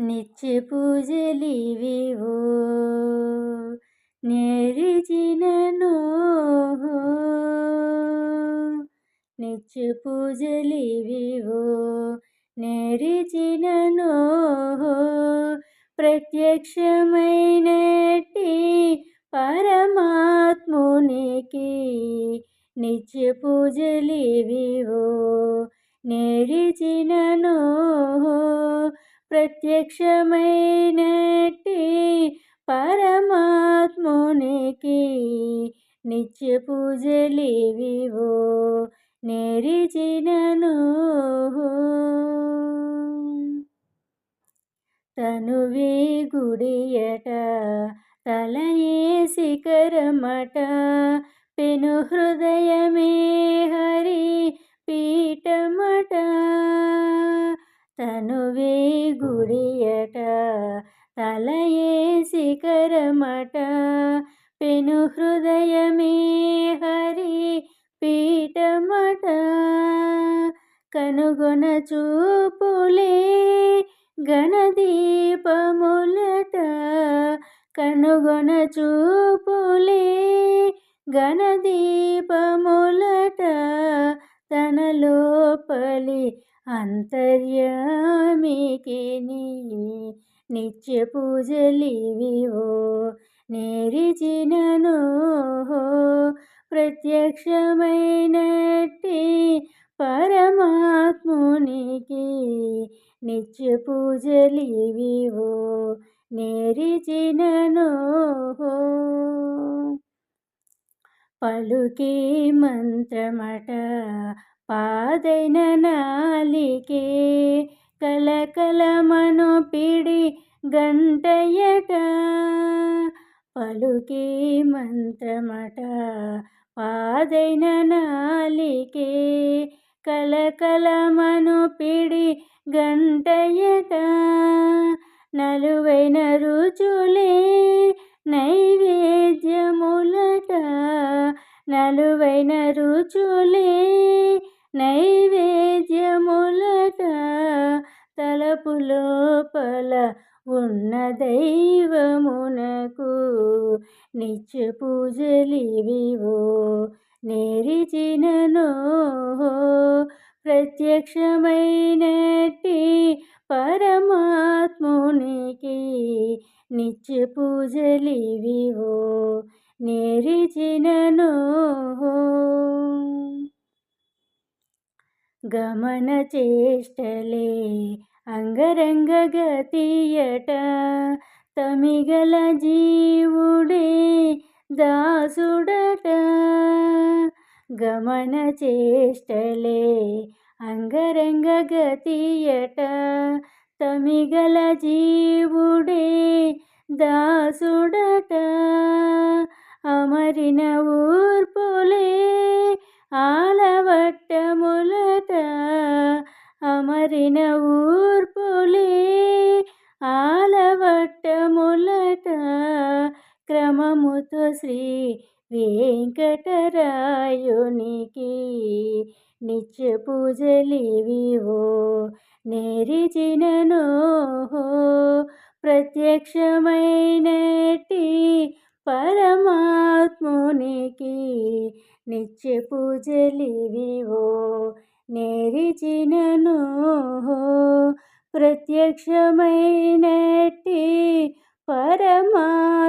నిత్య పూజలివివో నేరిచినను నిత్య పూజలివివో నేరిచినను ప్రత్యక్షమైనటి పరమాత్మునికి నిత్య పూజలివివో నేరిచినను ప్రత్యక్షమైనట్టి పరమాత్మునికి నిత్య పూజలివివో నేరిచినను. తనువే గుడియట తలయే శిఖరమట పెను హృదయమే తనువే గుడియట తలయే శిఖరమట. పెను హృదయమే హరి పీఠమట. కనుగొన చూపులే గణదీపములట కనుగొన చూపులే గణదీపములట తన లోపలి అంతర్యామికి నిత్య పూజలివివో నేరిచినను ప్రత్యక్షమైనట్టి పరమాత్మునికి నిత్య పూజలివివో నేరిచినను పలుకే మంత్రమట పాదైన నాలికే కలకలమను పిడి గంటయట. పలుకే మంత్రమట పాదైన నాలికే కలకలమను పిడి గంటయట. నలువైన రుచులే నైవేద్యములట. నలువైన రుచులే నైవేద్యములట తలపు లోపల ఉన్న దైవమునకు నిత్య పూజలివివో నేరిచినను ప్రత్యక్షమైనట్టి పరమాత్మునికి నిత్య పూజలివివో నేరిచినను గమన చేష్టలే. అంగరంగ గతియట తమిగల జీవుడే దాసుడట. గమన చేష్టలే. అంగరంగ గతియట తమిగల జీవుడే దాసుడట. అమరిన ఊర్పులే ఆలవట్టములత అమరిన ఊర్పులే. ఆలవట్టములత క్రమముతో శ్రీ వెంకటరాయునికి నిత్య పూజలివివో. నేరిచినను ప్రత్యక్షమైనటి పరమా ఆత్మునికి నిత్య పూజలివివో నేరిచినను ప్రత్యక్షమైనట్టి పరమాత్మునికి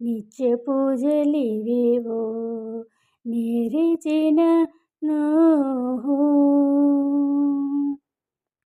నిత్య పూజలివివో నిరిచిన